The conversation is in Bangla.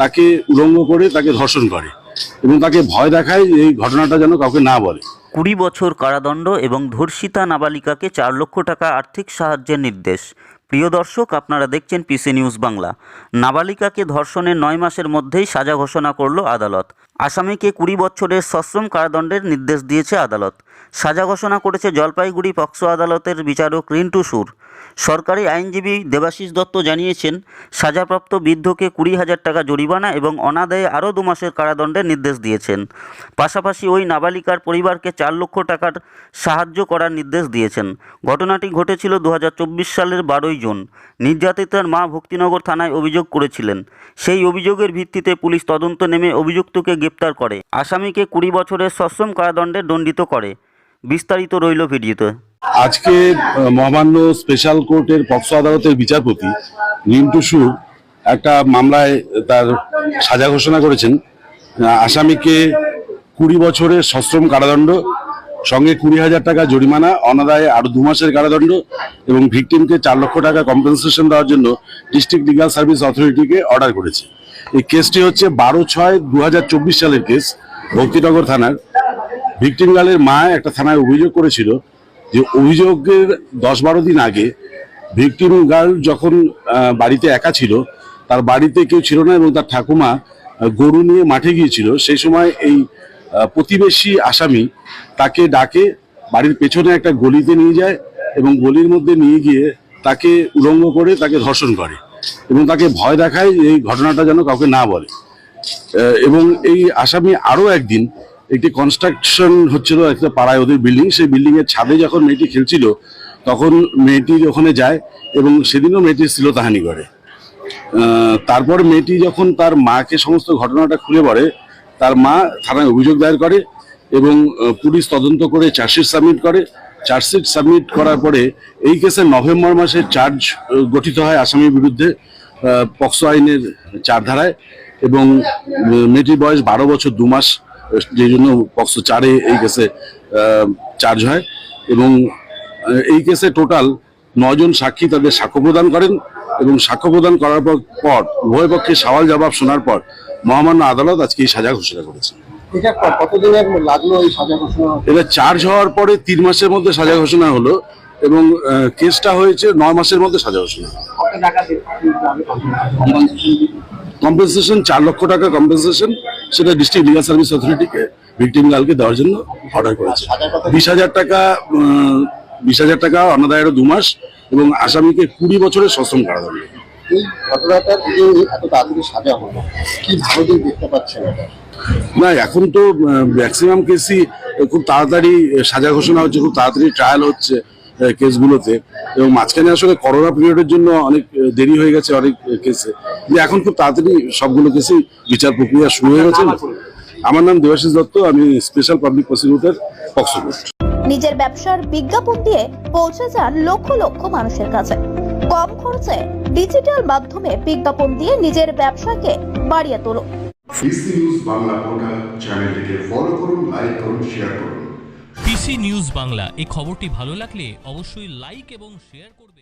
তাকে উলঙ্গ করে, তাকে ধর্ষণ করে এবং তাকে ভয় দেখায় এই ঘটনাটা যেন কাউকে না বলে। কুড়ি বছর কারাদণ্ড এবং ধর্ষিতা নাবালিকাকে চার লক্ষ টাকা আর্থিক সাহায্যের নির্দেশ। প্রিয় দর্শক, আপনারা দেখছেন পিসি নিউজ বাংলা। নাবালিকাকে ধর্ষণের নয় মাসের মধ্যেই সাজা ঘোষণা করল আদালত। আসামিকে কুড়ি বছরের সশ্রম কারাদণ্ডের নির্দেশ দিয়েছে আদালত। সাজা ঘোষণা করেছে জলপাইগুড়ি পক্সো আদালতের বিচারক রিন্টু সুর। সরকারি আইনজীবী দেবাশিস দত্ত জানিয়েছেন, সাজাপ্রাপ্ত বৃদ্ধকে কুড়ি হাজার টাকা জরিমানা এবং অনাদায়ে আরও দু মাসের কারাদণ্ডের নির্দেশ দিয়েছেন। পাশাপাশি ওই নাবালিকার পরিবারকে চার লক্ষ টাকার সাহায্য করার নির্দেশ দিয়েছেন। ঘটনাটি ঘটেছিল দু হাজার চব্বিশ সালের বারোই জুন। নির্যাতিতার মা ভক্তিনগর থানায় অভিযোগ করেছিলেন। সেই অভিযোগের ভিত্তিতে পুলিশ তদন্ত নেমে অভিযুক্তকে গ্রেপ্তার করে। আসামিকে কুড়ি বছরের সশ্রম কারাদণ্ডে দণ্ডিত করে। বিস্তারিত রইল ভিডিওতে। আজকে মহামান্য স্পেশাল কোর্টের পক্সো আদালতের বিচারপতি রিন্টু সুর একটা মামলায় তার সাজা ঘোষণা করেছেন। আসামিকে কুড়ি বছরের সশ্রম কারাদণ্ড, সঙ্গে কুড়ি হাজার টাকা জরিমানা, অনাদায়ে আরও দু মাসের কারাদণ্ড এবং ভিকটিমকে চার লক্ষ টাকা কম্পেনসেশন দেওয়ার জন্য ডিস্ট্রিক্ট লিগাল সার্ভিস অথরিটিকে অর্ডার করেছে। এই কেসটি হচ্ছে বারো ছয় দু সালের কেস, ভক্তিনগর থানার। ভিকটিম গার্লের মা একটা থানায় অভিযোগ করেছিল যে অভিযোগের দশ বারো দিন আগে ভিকটিম গার্ল যখন বাড়িতে একা ছিল, তার বাড়িতে কেউ ছিল না এবং তার ঠাকুমা গরু নিয়ে মাঠে গিয়েছিল, সেই সময় এই প্রতিবেশী আসামি তাকে ডাকে, বাড়ির পেছনে একটা গলিতে নিয়ে যায় এবং গলির মধ্যে নিয়ে গিয়ে তাকে উলঙ্গ করে তাকে ধর্ষণ করে এবং তাকে ভয় দেখায় এই ঘটনাটা যেন কাউকে না বলে। এবং এই আসামি আরও একদিন একটি কনস্ট্রাকশন হচ্ছিল একটা পাড়ায় ওদের বিল্ডিং সেই বিল্ডিং এর ছাদে যখন মেয়েটি খেলছিল, তখন মেয়েটি ওখানে যায় এবং সেদিনও মেয়েটি শ্লীলতাহানি করে তারপর মেয়েটি যখন তার মাকে সমস্ত ঘটনাটা খুলে পড়ে, তার মা থানায় অভিযোগ দায়ের করে এবং পুলিশ তদন্ত করে চার্জশিট সাবমিট করে। চার্জশিট সাবমিট করার পরে এই কেসে নভেম্বর মাসে চার্জ গঠিত হয় আসামির বিরুদ্ধে পক্সো আইনের চার ধারায় এবং মেয়েটির বয়স বারো বছর, দু মাস। যে জন্য পক্সো চারে এই কেসে চার্জ হয় এবং এই কেসে টোটাল নজন সাক্ষী তাদের সাক্ষ্য প্রদান করেন এবং সাক্ষ্য প্রদান করার পর পর উভয় পক্ষে সওয়াল জবাব শোনার পর মহামান্য আদালত আজকে এই সাজা ঘোষণা করেছে। এটা চার্জ হওয়ার পরে তিন মাসের মধ্যে সাজা ঘোষণা হলো এবং কেসটা হয়েছে নয় মাসের মধ্যে সাজা ঘোষণা? কম্পেনসেশন চার লক্ষ টাকা কম্পেনসেশন সেটা ডিস্ট্রিক্ট লিগাল সার্ভিস অথরিটিকে ভিকটিম গার্লকে দেওয়ার জন্য অর্ডার করেছে। বিশ হাজার টাকা বিশ হাজার টাকা অনাদায়েরও দু মাস এবং আসামিকে কুড়ি বছরের সশ্রম কারাদণ্ড। এই ঘটনাটার যে এত তাড়াতাড়ি সাজা হলো? কি ভালো দিক দেখতে পাচ্ছেন এটা? না এখন তো ম্যাক্সিমাম কেসই খুব তাড়াতাড়ি সাজা ঘোষণা হচ্ছে খুব তাড়াতাড়ি ট্রায়াল হচ্ছে। কেসগুলোতে এবং মাঝখানে আসলে করোনা পিরিয়ডের জন্য অনেক দেরি হয়ে গেছে অনেক কেসে যে এখন খুব তাড়াতাড়ি সবগুলো কেসেই বিচার প্রক্রিয়া শুরু হয়ে গেছে। আমার নাম দেবাশিস দত্ত আমি স্পেশাল পাবলিক প্রসিকিউটর পক্সো নিজের ব্যবসার বিজ্ঞাপন দিয়ে পৌঁছে যান লক্ষ লক্ষ মানুষের কাছে। কম খরচে ডিজিটাল মাধ্যমে বিজ্ঞাপন দিয়ে নিজের ব্যবসাকে বাড়িয়ে তোলো বিসি নিউজ বাংলা পোর্টাল চ্যানেলটিকে ফলো করুন লাইক করুন শেয়ার করুন। পিসি নিউজ বাংলা এই খবরটি ভালো লাগলে অবশ্যই লাইক এবং শেয়ার করুন